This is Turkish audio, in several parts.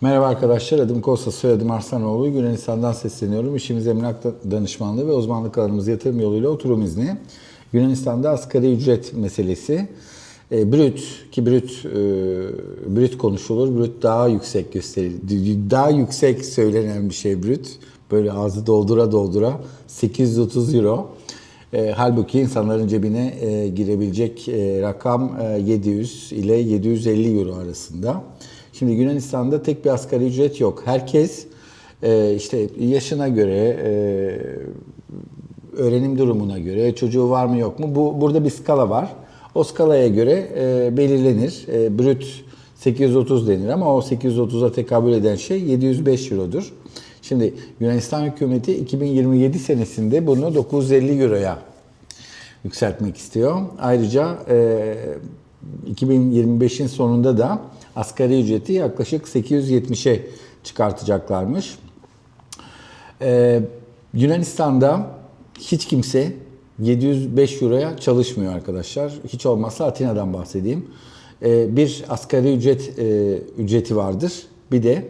Merhaba arkadaşlar, adım Kosta, soyadım Arslanoğlu. Yunanistan'dan sesleniyorum. İşimiz emlak da- danışmanlığı ve uzmanlık alanımız yatırım yoluyla oturum izni. Yunanistan'da asgari ücret meselesi. E, brüt ki brüt e, brüt konuşulur. Brüt daha yüksek gösterir. Daha yüksek söylenen bir şey brüt. Böyle ağzı doldura doldura 830 euro. E, halbuki insanların cebine e, girebilecek e, rakam e, 700 ile 750 euro arasında. Şimdi Yunanistan'da tek bir asgari ücret yok. Herkes e, işte yaşına göre, e, öğrenim durumuna göre, çocuğu var mı yok mu? Bu burada bir skala var. O skalaya göre e, belirlenir. E, brüt 830 denir ama o 830'a tekabül eden şey 705 eurodur. Şimdi Yunanistan hükümeti 2027 senesinde bunu 950 euroya yükseltmek istiyor. Ayrıca e, 2025'in sonunda da asgari ücreti yaklaşık 870'e çıkartacaklarmış. Ee, Yunanistan'da hiç kimse 705 euroya çalışmıyor arkadaşlar. Hiç olmazsa Atina'dan bahsedeyim. Ee, bir asgari ücret e, ücreti vardır. Bir de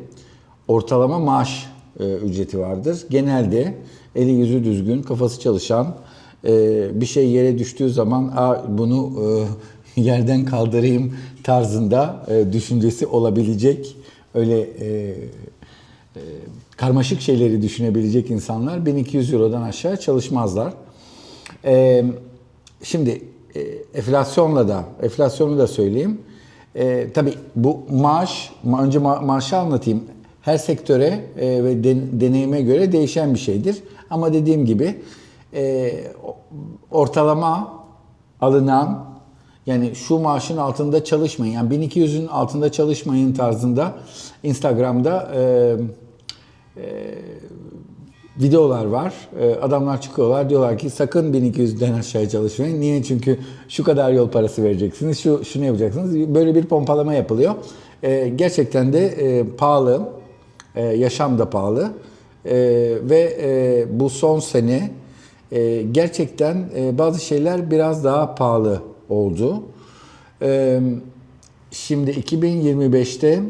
ortalama maaş e, ücreti vardır. Genelde eli yüzü düzgün, kafası çalışan, e, bir şey yere düştüğü zaman Aa, bunu e, yerden kaldırayım tarzında e, düşüncesi olabilecek öyle e, e, karmaşık şeyleri düşünebilecek insanlar 1200 Euro'dan aşağı çalışmazlar. E, şimdi e, enflasyonla da, enflasyonu da söyleyeyim. E, tabii bu maaş, ma- önce ma- maaşı anlatayım. Her sektöre e, ve den- deneyime göre değişen bir şeydir. Ama dediğim gibi e, ortalama alınan yani şu maaşın altında çalışmayın. Yani 1200'ün altında çalışmayın tarzında Instagram'da e, e, videolar var. E, adamlar çıkıyorlar diyorlar ki sakın 1200'den aşağıya çalışmayın. Niye? Çünkü şu kadar yol parası vereceksiniz, şu şunu yapacaksınız. Böyle bir pompalama yapılıyor. E, gerçekten de e, pahalı, e, yaşam da pahalı. E, ve e, bu son sene e, gerçekten e, bazı şeyler biraz daha pahalı oldu. E, şimdi 2025'te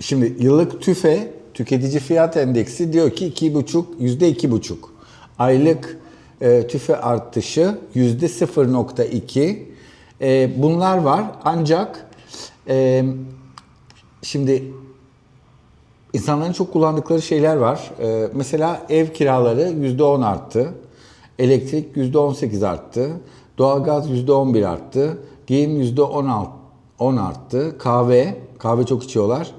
Şimdi yıllık TÜFE tüketici fiyat endeksi diyor ki iki buçuk yüzde iki buçuk. Aylık e, TÜFE artışı yüzde 0.2. E, bunlar var ancak e, şimdi insanların çok kullandıkları şeyler var. E, mesela ev kiraları yüzde 10 arttı. Elektrik yüzde 18 arttı. Doğalgaz yüzde 11 arttı. Giyim yüzde 16 10 arttı. Kahve, kahve çok içiyorlar.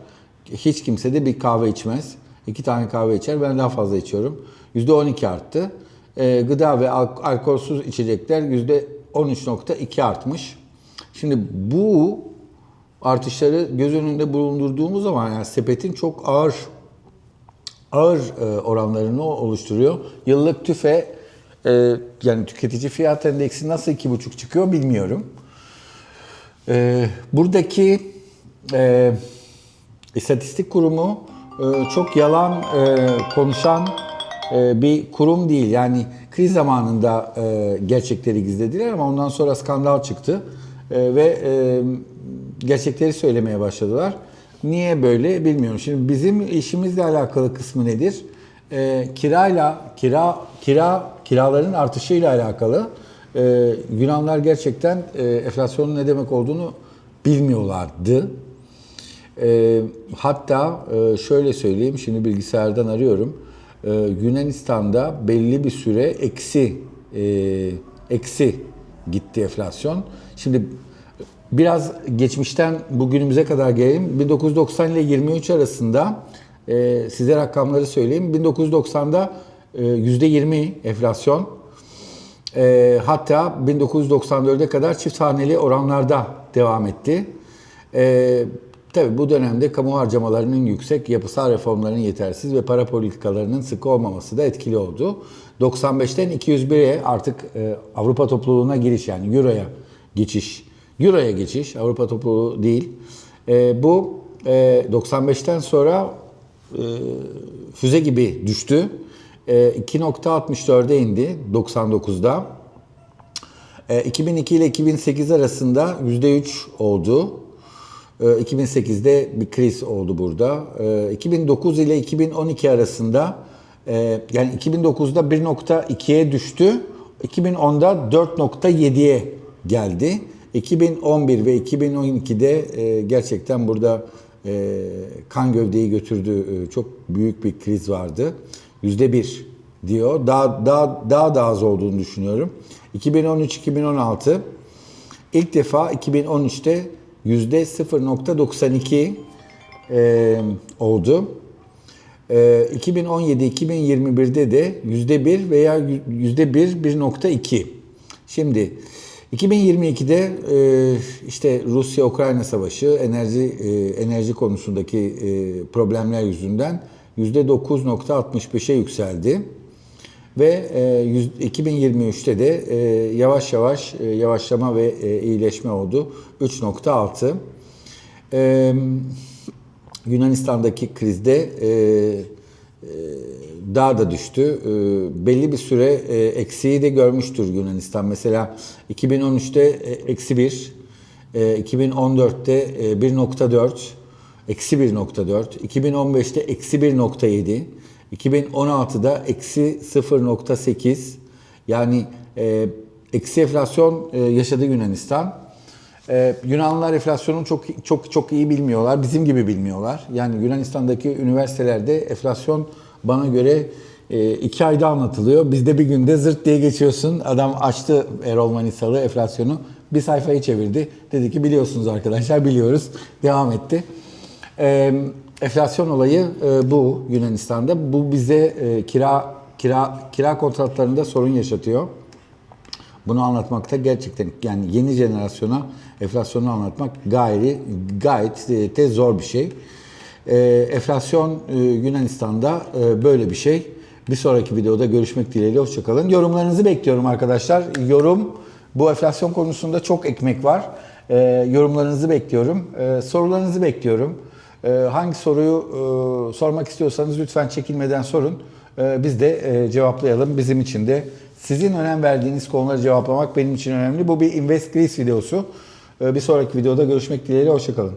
Hiç kimse de bir kahve içmez. İki tane kahve içer. Ben daha fazla içiyorum. Yüzde 12 arttı. E, gıda ve al- alkolsüz içecekler yüzde 13.2 artmış. Şimdi bu artışları göz önünde bulundurduğumuz zaman yani sepetin çok ağır ağır e, oranlarını oluşturuyor. Yıllık tüfe e, yani tüketici fiyat endeksi nasıl iki buçuk çıkıyor bilmiyorum. E, buradaki e, istatistik kurumu e, çok yalan e, konuşan e, bir kurum değil. Yani kriz zamanında e, gerçekleri gizlediler ama ondan sonra skandal çıktı E, ve e, gerçekleri söylemeye başladılar. Niye böyle bilmiyorum. Şimdi bizim işimizle alakalı kısmı nedir? E, kirayla kira kira kiraların artışıyla alakalı e, Yunanlar gerçekten e, enflasyonun ne demek olduğunu bilmiyorlardı. E, hatta e, şöyle söyleyeyim, şimdi bilgisayardan arıyorum. E, Yunanistan'da belli bir süre eksi e, eksi gitti enflasyon. Şimdi biraz geçmişten bugünümüze kadar gelelim. 1990 ile 23 arasında e, size rakamları söyleyeyim. 1990'da e, %20 enflasyon. E, hatta 1994'e kadar çift haneli oranlarda devam etti. E, tabii bu dönemde kamu harcamalarının yüksek, yapısal reformların yetersiz ve para politikalarının sıkı olmaması da etkili oldu. 95'ten 201'e artık e, Avrupa topluluğuna giriş yani Euro'ya geçiş. Euro'ya geçiş, Avrupa topluluğu değil. E, bu e, 95'ten sonra e, füze gibi düştü. E, 2.64'e indi 99'da. E, 2002 ile 2008 arasında %3 oldu. E, 2008'de bir kriz oldu burada. E, 2009 ile 2012 arasında e, yani 2009'da 1.2'ye düştü. 2010'da 4.7'ye geldi. 2011 ve 2012'de e, gerçekten burada e, kan gövdeyi götürdü. E, çok büyük bir kriz vardı. Yüzde bir diyor. Daha, daha, daha da az olduğunu düşünüyorum. 2013-2016 ilk defa 2013'te yüzde 0.92 e, oldu. E, 2017-2021'de de yüzde 1 veya yüzde 1, 1.2. Şimdi 2022'de e, işte Rusya-Ukrayna savaşı enerji e, enerji konusundaki e, problemler yüzünden 9.65'e yükseldi ve e, yüz- 2023'te de e, yavaş yavaş e, yavaşlama ve e, iyileşme oldu 3.6. E, Yunanistan'daki krizde e, e, daha da düştü. E, belli bir süre e, eksiği de görmüştür Yunanistan. Mesela 2013'te e, eksi 1, e, 2014'te e, 1.4, eksi 1.4, 2015'te eksi 1.7, 2016'da eksi 0.8 yani e, eksi enflasyon e, yaşadı Yunanistan. Ee, Yunanlılar enflasyonu çok çok çok iyi bilmiyorlar. Bizim gibi bilmiyorlar. Yani Yunanistan'daki üniversitelerde enflasyon bana göre e, iki ayda anlatılıyor. Bizde bir günde zırt diye geçiyorsun. Adam açtı Erol Manisalı enflasyonu. Bir sayfayı çevirdi. Dedi ki biliyorsunuz arkadaşlar biliyoruz. Devam etti. Ee, enflasyon olayı e, bu Yunanistan'da. Bu bize e, kira kira kira kontratlarında sorun yaşatıyor. Bunu anlatmakta gerçekten yani yeni jenerasyona enflasyonu anlatmak gayri gayet e, de zor bir şey. E, enflasyon e, Yunanistan'da e, böyle bir şey. Bir sonraki videoda görüşmek dileğiyle hoşçakalın. Yorumlarınızı bekliyorum arkadaşlar. Yorum bu enflasyon konusunda çok ekmek var. E, yorumlarınızı bekliyorum. E, sorularınızı bekliyorum. E, hangi soruyu e, sormak istiyorsanız lütfen çekinmeden sorun. E, biz de e, cevaplayalım. Bizim için de sizin önem verdiğiniz konuları cevaplamak benim için önemli. Bu bir Invest Greece videosu. E, bir sonraki videoda görüşmek dileğiyle. Hoşçakalın.